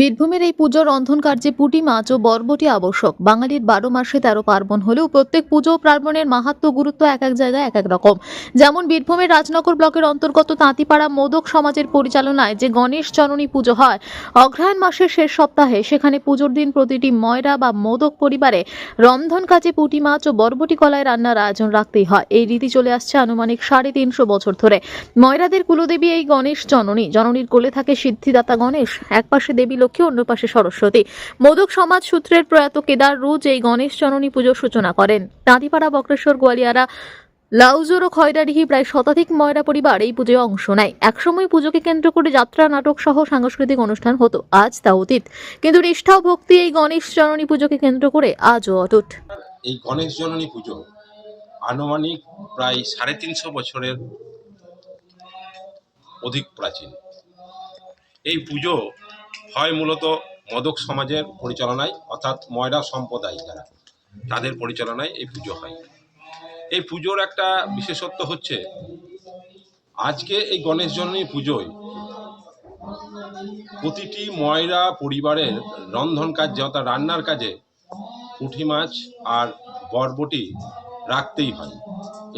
বীরভূমের এই পুজোর রন্ধন কার্যে পুঁটি, মাছ ও বরবটি আবশ্যক। বাঙালির বারো মাসে তেরো পার্বণ হলেও প্রত্যেক পুজো পার্বণের মাহাত্ম, গুরুত্ব এক এক জায়গায় এক এক রকম। যেমন বীরভূমের রাজনগর ব্লকের অন্তর্গত তাঁতিপাড়া মোদক সমাজের পরিচালনায় যে গণেশ জননী পুজো হয় অগ্রহায়ণ মাসের শেষ সপ্তাহে সেখানে পুজোর দিন প্রতিটি ময়রা বা মোদক পরিবারে রন্ধন কাজে পুঁটি, মাছ ও বরবটি কলায় রান্নার আয়োজন রাখতেই হয়। এই রীতি চলে আসছে আনুমানিক সাড়ে তিনশো বছর ধরে। ময়রাদের কুলদেবী এই গণেশ জননী। জননীর কোলে থাকে সিদ্ধিদাতা গণেশ। এক পাশে দেবী লক্ষ্মী অন্য পাশে সরস্বতী। মোদক সমাজ সূত্রের প্রয়াত কেদার রোজ এই গণেশ জননী পুজোর সূচনা করেন। তাঁতিপাড়া বক্রেশ্বর, গোয়ালিয়ারা, লাউজোর ও খয়রাডিহি প্রায় শতাধিক ময়রা পরিবার এই পুজোয় অংশ নেয়। একসময় পুজোকে কেন্দ্র করে যাত্রা, নাটক সহ সাংস্কৃতিক অনুষ্ঠান হতো, আজ তা অতীত। কিন্তু নিষ্ঠা ভক্তি এই গণেশ জননী পুজোকে কেন্দ্র করে আজও অটুট। এই গণেশ জননী পুজো আনুমানিক প্রায় সাড়ে তিনশো বছরের অধিক প্রাচীন। এই পুজো হয় মূলত মদক সমাজের পরিচালনায়, অর্থাৎ ময়রা সম্প্রদায় যারা, তাদের পরিচালনায় এই পুজো হয়। এই পুজোর একটা বিশেষত্ব হচ্ছে, আজকে এই গণেশ জননী পুজোয় প্রতিটি ময়রা পরিবারের রন্ধন কাজে অর্থাৎ রান্নার কাজে পুঁটি মাছ আর বরবটি রাখতেই হয়।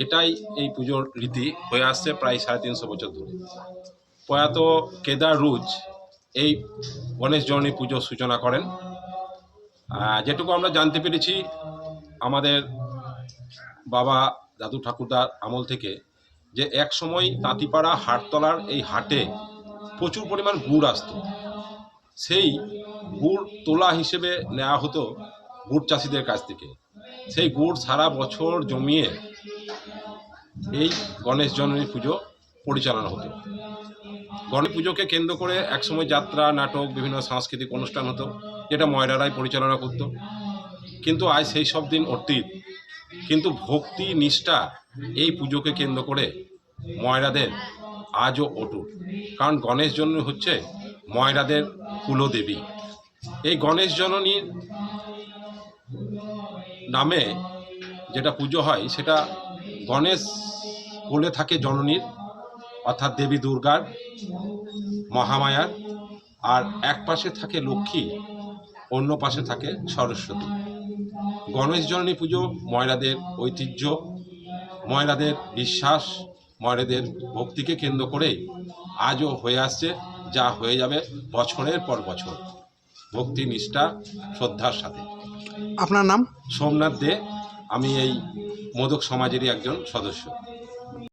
এটাই এই পুজোর রীতি হয়ে আসছে প্রায় সাড়ে তিনশো বছর ধরে। প্রয়াত কেদার রুজ এই গণেশ জননী পুজোর সূচনা করেন। যেটুকু আমরা জানতে পেরেছি, আমাদের বাবা দাদু ঠাকুরদার আমল থেকে যে এক সময় তাঁতিপাড়া হাটতলার এই হাটে প্রচুর পরিমাণ গুড় আসতো। সেই গুড় তোলা হিসেবে নেওয়া হতো গুড় চাষিদের কাছ থেকে। সেই গুড় সারা বছর জমিয়ে এই গণেশ জননী পুজো পরিচালনা হতো। গণেশ পুজোকে কেন্দ্র করে একসময় যাত্রা, নাটক, বিভিন্ন সাংস্কৃতিক অনুষ্ঠান হতো, যেটা ময়রারাই পরিচালনা করত। কিন্তু আজ সেই সব দিন অতীত। কিন্তু ভক্তি, নিষ্ঠা এই পুজোকে কেন্দ্র করে ময়রাদের আজও অটুট। কারণ গণেশ জননী হচ্ছে ময়রাদের কুলদেবী। এই গণেশ জননীর নামে যেটা পুজো হয়, সেটা গণেশ কোলে থাকে জননীর অর্থাৎ দেবী দুর্গার মহামায়ার আর এক পাশে থাকে লক্ষ্মী অন্য পাশে থাকে সরস্বতী। গণেশ জননী পুজো ময়রাদের ঐতিহ্য ময়রাদের বিশ্বাস ময়রাদের ভক্তিকে কেন্দ্র করে আজও হয়ে আসছে যা হয়ে যাবে বছরের পর বছর। ভক্তি নিষ্ঠা শ্রদ্ধার সাথে। আপনার নাম? সোমনাথ দে আমি এই মোদক সমাজেরই একজন সদস্য।